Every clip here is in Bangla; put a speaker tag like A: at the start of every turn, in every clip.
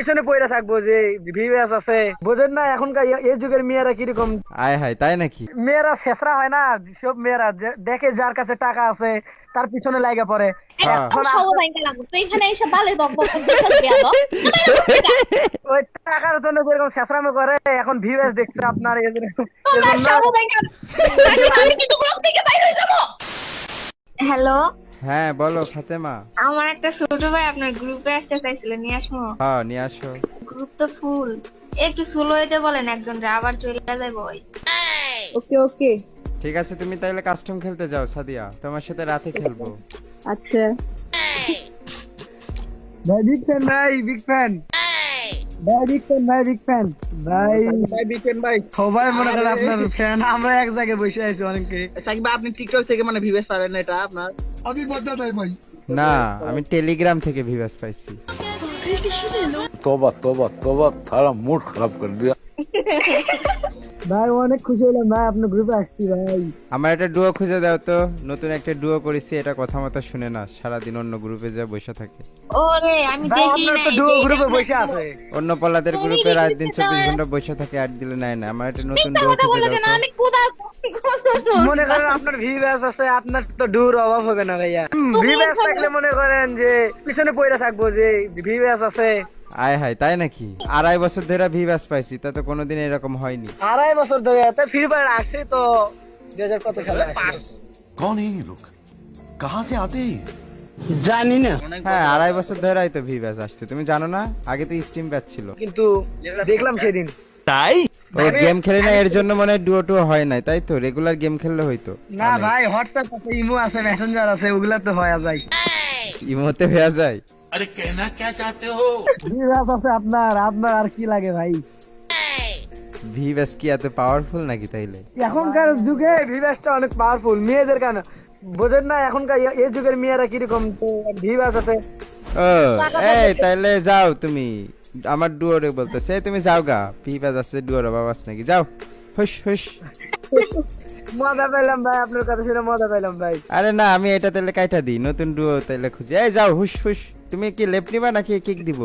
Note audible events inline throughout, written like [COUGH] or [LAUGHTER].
A: পিছনে পড়ে থাকব যে ভিউয়ার্স আছে। বোঝেন না এখনকার এই যুগের মেয়েরা কীরকম?
B: আয় হায় তাই নাকি?
A: মেয়েরা শেষরা হয় না সব মেয়েরা যে- দেখে যার কাছে টাকা আছে তার পিছনে লাগা পড়ে।
B: হ্যাঁ।
C: এখন তো এখানে এসে বালের বক বক করতে চলবে আলো
A: ওই টাকার জন্য যেরকম শেষরামে করে এখন ভিউয়ার্স দেখছে আপনার এই জন্য-
C: তোমার
A: এজন্য-
C: সময় গেল। আমি কিন্তু গ্রুপ থেকে বাইরে হয়ে যাব। হ্যালো?
B: হ্যাঁ বলো ফাতেমা।
C: আমার একটা ছোট ভাই আপনার গ্রুপে আসতে চাইছিল নিয়ে আসব?
B: হ্যাঁ নিয়ে আসো।
C: গ্রুপ তো ফুল একটু স্লো হইতে বলেন একজন রে আবার চলে যাব ভাই
D: ওকে ওকে
B: ঠিক আছে তুমি তাহলে কাস্টম খেলতে যাও সাদিয়া। তোমার সাথে রাতে খেলব।
D: আচ্ছা।
A: ভাই বিগ ফ্যান ভাই বিগ ফ্যান ভাই ভাই ভাই
E: ভাই ভাই
A: সবাই মনে করে আপনার ফ্যান আমরা এক জায়গায় বসে আছি অনেকে।
E: সাকিব আপনি টিকটক থেকে মানে ভিউস পাবেন না এটা আপনার?
F: আমি বদলা ভাই।
B: না আমি টেলিগ্রাম থেকে ভিউস পাইছি।
G: তোবা তোবা তোবা তারা মুড খারাপ করে। দিয়া
A: ভাই অনেক খুশি হলাম ভাই আপনার গ্রুপে আসছি ভাই।
B: আমার একটা ডুয়ো খুঁজে দাও তো। নতুন একটা ডুয়ো করেছি এটা কথা মতো শুনে না। সারাদিন অন্য গ্রুপে যা বসে থাকে।
C: ওরে আমি
A: ভাই
C: দেখি
A: আপনার তো ডুয়ো গ্রুপে বসে আছে।
B: অন্য পল্লাদের গ্রুপে রাত দিন
C: নিজে
B: চব্বিশ
C: জানো।
B: ঘণ্টা বসে থাকে আট দিলে নাই না। আমার একটা নতুন ডুয়ো খুঁজে দাও
C: না
B: তো।
A: মনে করেন আপনার ভিউয়ার্স আছে আপনার তো ডুর অভাব হবে না ভাইয়া। ভিউয়ার্স থাকলে মনে করেন যে পিছনে পড়ে থাকব যে ভিউয়ার্স আছে
B: আয় হায় তাই নাকি? আড়াই বছর ধরে ভি ব্যাস পাইছি তা তো কোনোদিন এরকম হয়নি।
A: আড়াই বছর ধরে ফ্রি ফায়ার আসছে তো দুই হাজার কত সালে
F: এই লোক? কাহা সে আতে?
A: জানি না।
B: হ্যাঁ আড়াই বছর ধরেই তো ভি ব্যাস আসছে তুমি জানো না? আগে তো স্টিম ব্যাচ ছিল।
A: কিন্তু দেখলাম সেদিন।
B: তাই? গেম খেলে না এর জন্য মনে হয় ডুও হয় নাই তাই তো? রেগুলার গেম খেললে হইতো
A: না ভাই হোয়াটসঅ্যাপ আছে ইমো আছে মেসেঞ্জার আছে ওগুলা তো হয়ে যায়।
B: ইমোতে হয়ে যায়?
A: ভিউয়ার্স আছে আপনার আপনার আর কি লাগে ভাই
B: ভিউয়ার্স কি এত পাওয়ারফুল নাকি তাইলে
A: এখনকার যুগে ভিভাসটা অনেক পাওয়ারফুল মেয়েদের কেন বোঝেন না এখনকার এই যুগের মেয়েরা কীরকম ভিভাস আছে
B: ও এই তাইলে যাও তুমি আমার ডুয়োরে বলতেছে এই তুমি যাও গা ভিউয়ার্স আছে ডুয়োর বাবাস নাকি যাও হুশ হুস
A: মজা পাইলাম ভাই আপনার কথা শুনে মজা পাইলাম ভাই
B: আরে না আমি এটা তাহলে কাইটা দিই নতুন ডুয়ো তাইলে খুঁজি এই যাও হুশ হুস তুমি কি লেফট নিবা নাকি কিক দিব?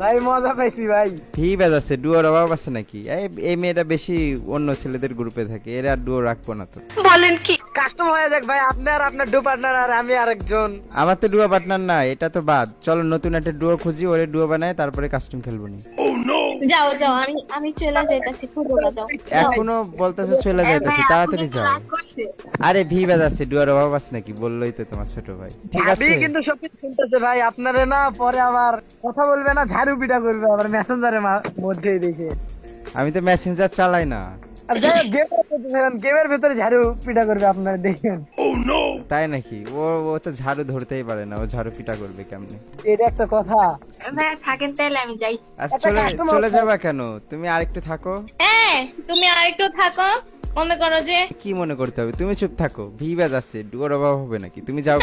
A: ভাই মজা পাইছি ভাই।
B: ঠিক আছে ডুয়োর অভাব আছে নাকি? এই মেয়েটা বেশি অন্য ছেলেদের গ্রুপে থাকে এরা আর ডুয়ো রাখব না তো। বলেন কি?
A: কাস্টম হয়ে যাক ভাই আপনি আর আপনার ডু পার্টনার আর আমি আরেকজন।
B: আমার তো ডুয়ো পার্টনার না এটা তো বাদ। চলো নতুন একটা ডুয়ো খুঁজি ওরে ডুয়ো বানায় তারপরে কাস্টম খেলব নি।
C: যাও যাও আমি আমি চলে যাইতাছি ফুটবল যাও।
B: এখনও বলতেছে চলে যাইতেছে তাড়াতাড়ি যাও। আরে ভিউয়ার্স আছে ডুয়োর অভাব আছে নাকি? বললোই তো তোমার ছোট ভাই। ঠিক আছে।
A: ভাবি কিন্তু সব কিছু শুনতেছে ভাই আপনারে না পরে আবার কথা বলবে না ঝাড়ু পিটা করবে আবার মেসেঞ্জারের মধ্যেই দেখে।
B: আমি তো মেসেঞ্জার চালাই না।
A: আর গেমের ভেতরে- গেমের ভেতরে ঝাড়ু পিটা করবে আপনারা দেখেন।
B: তাই নাকি? ও ও তো ঝাড়ু ধরতেই পারে না ও ঝাড়ু পিটা করবে কেমনে?
A: এটা একটা কথা।
C: থাকেন তাহলে আমি যাই।
B: আচ্ছা চলে চলে যাবা কেন? তুমি আরেকটু থাকো।
C: হ্যাঁ তুমি আরেকটু থাকো। মনে করো যে
B: কি মনে করতে হবে? তুমি চুপ থাকো। আছে ডুয়োর অভাব হবে নাকি? তুমি যাও।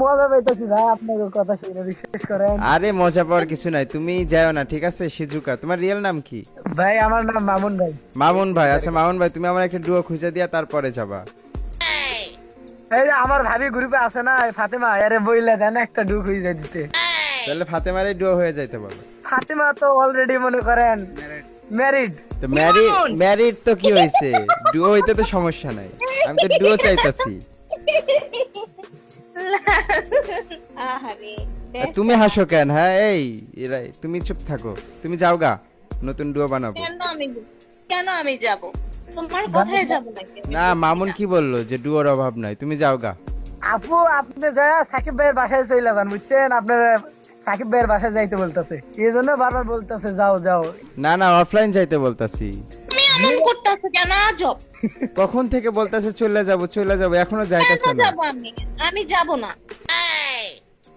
A: মজা পাইতেছি ভাই আপনার কথা শুনে বিশ্বাস করেন।
B: আরে মজা পাওয়ার কিছু নাই। তুমি যাও না ঠিক আছে? সিজুকা তোমার রিয়েল নাম কি?
A: ভাই আমার নাম মামুন ভাই।
B: মামুন ভাই। আচ্ছা মামুন ভাই তুমি আমার একটা ডুয়ো খুঁজে দিয়া তারপরে যাবা।
A: এই আমার ভাবি গ্রুপে আছে না ফাতেমা আরে বইলে দেন একটা ডু খুঁজে দিতে।
B: তাহলে ফাতেমারে ডুয়ো হয়ে যাইতে বলো
A: ফাতেমা তো অলরেডি মনে করেন ম্যারিড
B: তো ম্যারিড ম্যারিড তো কি হয়েছে ডুয়ো হইতে তো সমস্যা নাই। আমি তো ডুয়ো চাইতাছি। তুমি হাসো কেন হ্যাঁ? এই তুমি চুপ থাকো। তুমি যাও গা নতুন ডুয়ো বানাবো।
C: কেন আমি কেন আমি যাব? তোমার কথায় যাব
B: না মামুন কি বলল? যে ডুয়োর অভাব নাই। তুমি যাও গা।
A: আপু আপনি যা সাকিব ভাইয়ের বাসায় চলে যান বুঝছেন? আপনার সাকিব ভাইয়ের বাসায় যাইতে বলতেছে। এই জন্য বারবার বলতেছে যাও যাও।
B: না না অফলাইন যাইতে বলতাছি।
C: এমন করতেছো কেন? আজব
B: কখন থেকে বলতাছে চলে যাব চলে যাব
C: এখনও
B: যাইতেছে না?
C: আমি? আমি যাব না।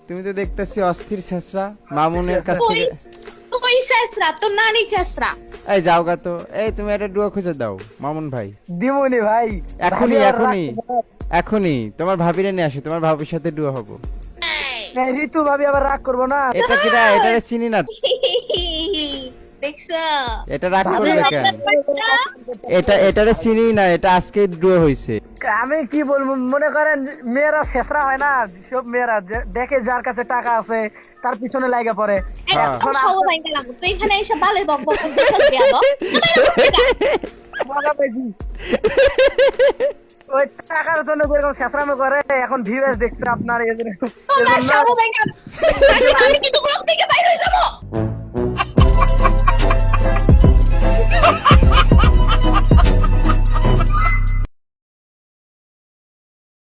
B: তুমি তো দেখতেছি অস্থির শেষরা। মামুনের কাছ থেকে
C: নানি চেষ্টা
B: এই যাও গা তো। এই তুমি একটা ডুয়া খুঁজে দাও মামুন ভাই।
A: দিমুনি ভাই।
B: এখনই এখনই এখনই। তোমার ভাবিরে নিয়ে আসো তোমার ভাবির সাথে ডুয়া হব।
A: এই ঋতু ভাবি আবার রাগ করব না।
B: এটা কিরা এটা চিনি না। [LAUGHS] এটা রাগ করবে কেন এটা এটারে চিনি না এটা আজকে ড্র হইছে
A: আমি কি বলব মনে করেন মেয়েরা শেষরা হয় না সব মেয়েরা দেখে যার কাছে টাকা আছে তার পিছনে লাগে পড়ে
B: হ্যাঁ।
C: তো এখানে এসে বালের।
A: ওই টাকার জন্য যেরকম শেষরামে করে এখন ভিউয়ার্স দেখছে আপনার এজন্য